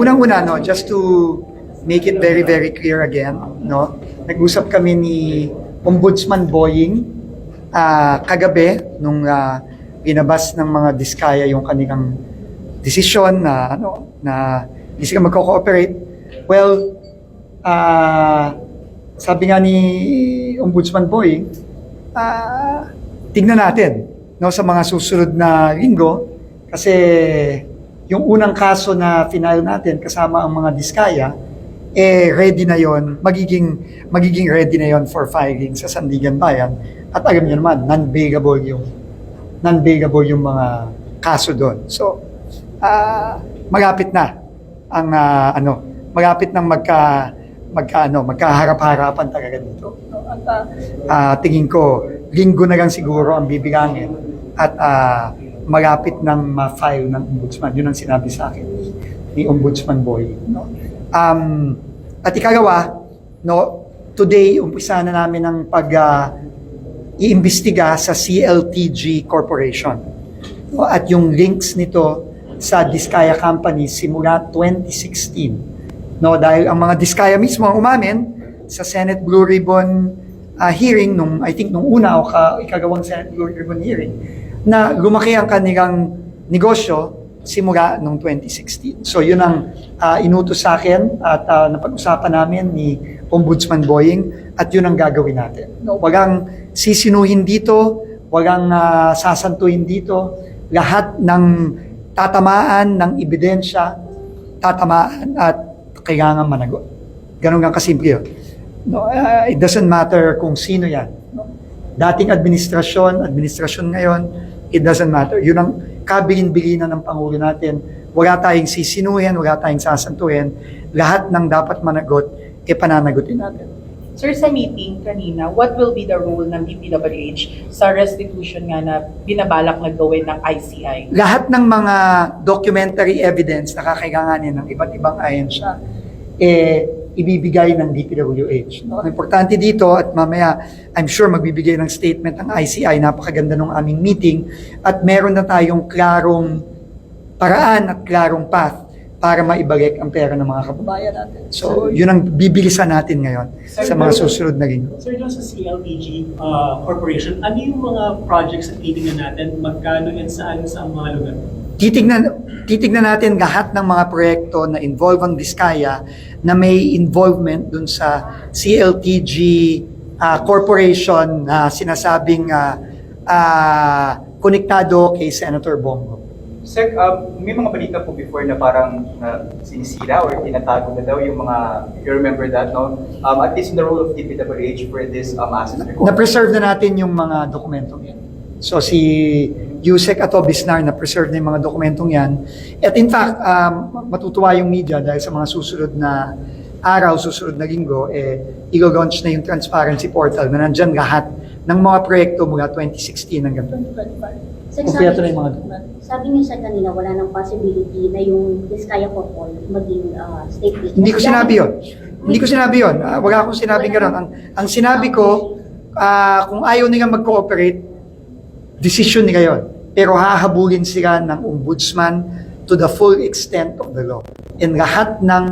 unang-una, no, just to make it very, very clear again, no, nag-usap kami ni Ombudsman Boying ah, kagabi nung ah, binabas ng mga diskaya yung kanilang desisyon na ano na hindi sila magko-cooperate. Well, ah, sabi nga ni Ombudsman Boying, ah, tignan natin no sa mga susunod na linggo kasi yung unang kaso na final natin kasama ang mga diskaya eh ready na yon magiging magiging ready na yon for filing sa Sandigan Bayan. At alam niyo naman non-bailable yung non-bailable yung mga kaso doon. So ah malapit na ang ah, ano malapit nang magka magka ano magkaharap-harapan talaga dito. At ah, ah, tingin ko linggo na lang siguro ang bibilangin at ah, malapit nang ma-file ng ombudsman. Yun ang sinabi sa akin ni, ni ombudsman boy no? Um at ikalawa no today umpisa na namin ang pag ah, iimbestiga sa CLTG Corporation no? at yung links nito sa Diskaya Company simula 2016 no? Dahil ang mga Diskaya mismo ang umamin sa Senate Blue Ribbon ah, hearing nung I think nung una o ka, ikagawang Senate Blue Ribbon hearing na lumaki ang kanilang negosyo simula nung 2016. So yun ang ah, inutos sa akin at ah, napag-usapan namin ni Ombudsman Boying at yun ang gagawin natin. No, walang sisinuhin dito, walang ah, sasantuhin dito, lahat ng tatamaan ng ebidensya, tatamaan at kailangan managot. Ganun nga kasimple yun. No, ah, it doesn't matter kung sino yan. No? Dating administrasyon, administrasyon ngayon, it doesn't matter. Yun ang kabilin-bilinan ng Pangulo natin. Wala tayong sisinuhin, wala tayong sasantuhin. Lahat ng dapat managot, e pananagutin natin. Sir, sa meeting kanina, what will be the role ng DPWH sa restitution nga na binabalak na gawin ng ICI? lahat ng mga documentary evidence na kakailanganin ng iba't ibang ahensya, eh, ibibigay ng DPWH. No? Ang importante dito, at mamaya, I'm sure magbibigay ng statement ng ICI, napakaganda ng aming meeting, at meron na tayong klarong paraan at klarong path para maibalik ang pera ng mga kababayan natin. So, yun ang bibilisan natin ngayon sa mga susunod na linggo. Sir, doon sa CLTG uh, Corporation, ano yung mga projects na titingnan natin? Magkano and saan sa mga lugar? titignan titignan natin lahat ng mga proyekto na involve ang Diskaya na may involvement dun sa CLTG ah, corporation na sinasabing ah, ah, konektado kay Senator Bongo. Sir, um, may mga balita po before na parang na sinisira or tinatago na daw yung mga, you remember that, no? Um, at least in the role of DPWH for this um, asset recovery. Na-preserve na natin yung mga dokumentong yan. So si Yusek Ato Bisnar na-preserve na yung mga dokumentong yan. At in fact, um, matutuwa yung media dahil sa mga susunod na araw, susunod na linggo, eh, i-launch na yung transparency portal na nandyan lahat ng mga proyekto mula 2016 hanggang 2025. Sir, Kompleto sabi- na yung mga dokumento. Sabi niyo sa kanina, wala nang possibility na yung Vizcaya Corpol maging ah, state business. Hindi ko sinabi yon. Hindi ko sinabi yon. Ah, wala akong sinabing gano'n. Ang, ang sinabi ko, ah, kung ayaw nila mag-cooperate, decision nila yon. Pero hahabulin sila ng ombudsman to the full extent of the law. And lahat ng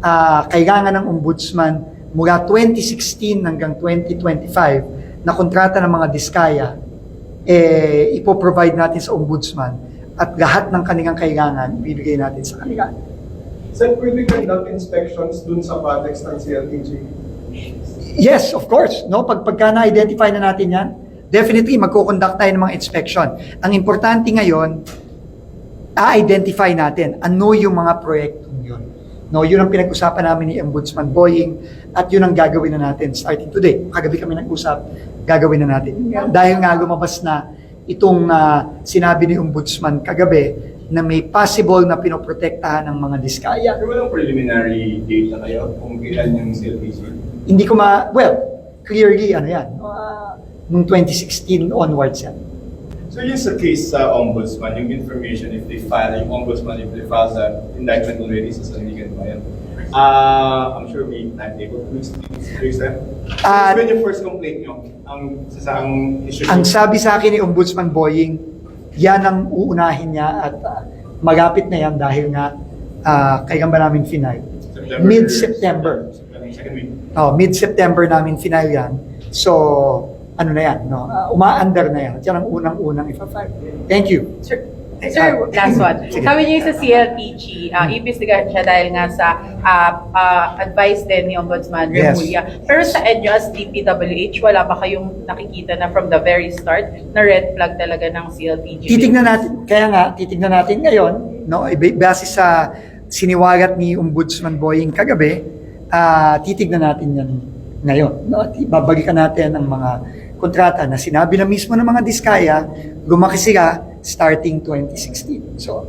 ah, kailangan ng ombudsman mula 2016 hanggang 2025 na kontrata ng mga diskaya, eh, ipoprovide natin sa ombudsman at lahat ng kanilang kailangan, ibibigay natin sa kanila. Sir, we conduct inspections dun sa projects ng CLTG? Yes, of course. No, pag pagka na-identify na natin 'yan, definitely magko-conduct tayo ng mga inspection. Ang importante ngayon, a-identify natin ano yung mga proyektong yun. No, yun ang pinag-usapan namin ni Ombudsman Boying at yun ang gagawin na natin starting today. Kagabi kami nag-usap, gagawin na natin. Dahil nga lumabas na itong ah, sinabi ni Ombudsman kagabi na may possible na pinoprotektahan ng mga diskaya. Pero walang preliminary date na kayo kung kailan yung CLTG? hindi ko ma, well, clearly, ano yan, uh, nung 2016 onwards yan. So yung sa case sa ombudsman, yung information if they file, yung ombudsman if they file the indictment already sa Sandigan Bayan, uh, I'm sure may timetable to explain that. Ah, when yung first complaint nyo, ang sa ang issue Ang sabi sa akin ni Ombudsman Boying, yan ang uunahin niya at uh, malapit na yan dahil nga Ah, kailan ba namin final? September. Mid-September. September, Second week. Oh, mid-September namin final yan. So, ano na yan, no? Uh, umaandar na yan. Yan ang unang-unang ipa-file. Thank you. Sir, sir, last one. Sige. Sabi niyo sa CLPG, uh, iimbestigahan siya dahil nga sa uh, uh, advice din ni Ombudsman Yes. Remulla. Pero sa inyo as DPWH, wala ba kayong nakikita na from the very start na red flag talaga ng CLPG? Titignan natin, kaya nga, titignan natin ngayon, no? Base sa siniwagat ni Ombudsman Boying kagabi, ah, titignan natin yan ngayon. No? At ibabalikan natin ang mga kontrata na sinabi na mismo ng mga diskaya, lumaki sila starting 2016. So,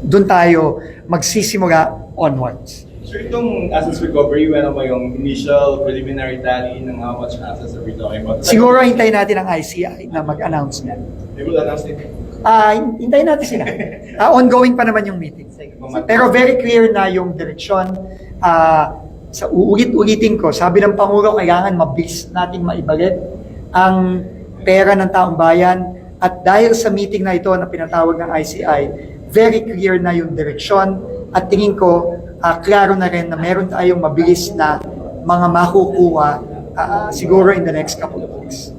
doon tayo magsisimula onwards. So itong assets recovery, meron ba yung initial preliminary tally ng how much assets are we talking about? Siguro hintayin natin ang ICI na mag-announce niyan. They will announce it. Ah, hintayin natin sila. Ah, ongoing pa naman yung meeting. Pero very clear na yung direksyon. Ah, sa uulit-ulitin ko, sabi ng Pangulo, kailangan mabilis nating maibalik ang pera ng taong bayan. At dahil sa meeting na ito na pinatawag ng ICI, very clear na yung direksyon. At tingin ko, ah, klaro na rin na meron tayong mabilis na mga makukuha ah, siguro in the next couple of weeks.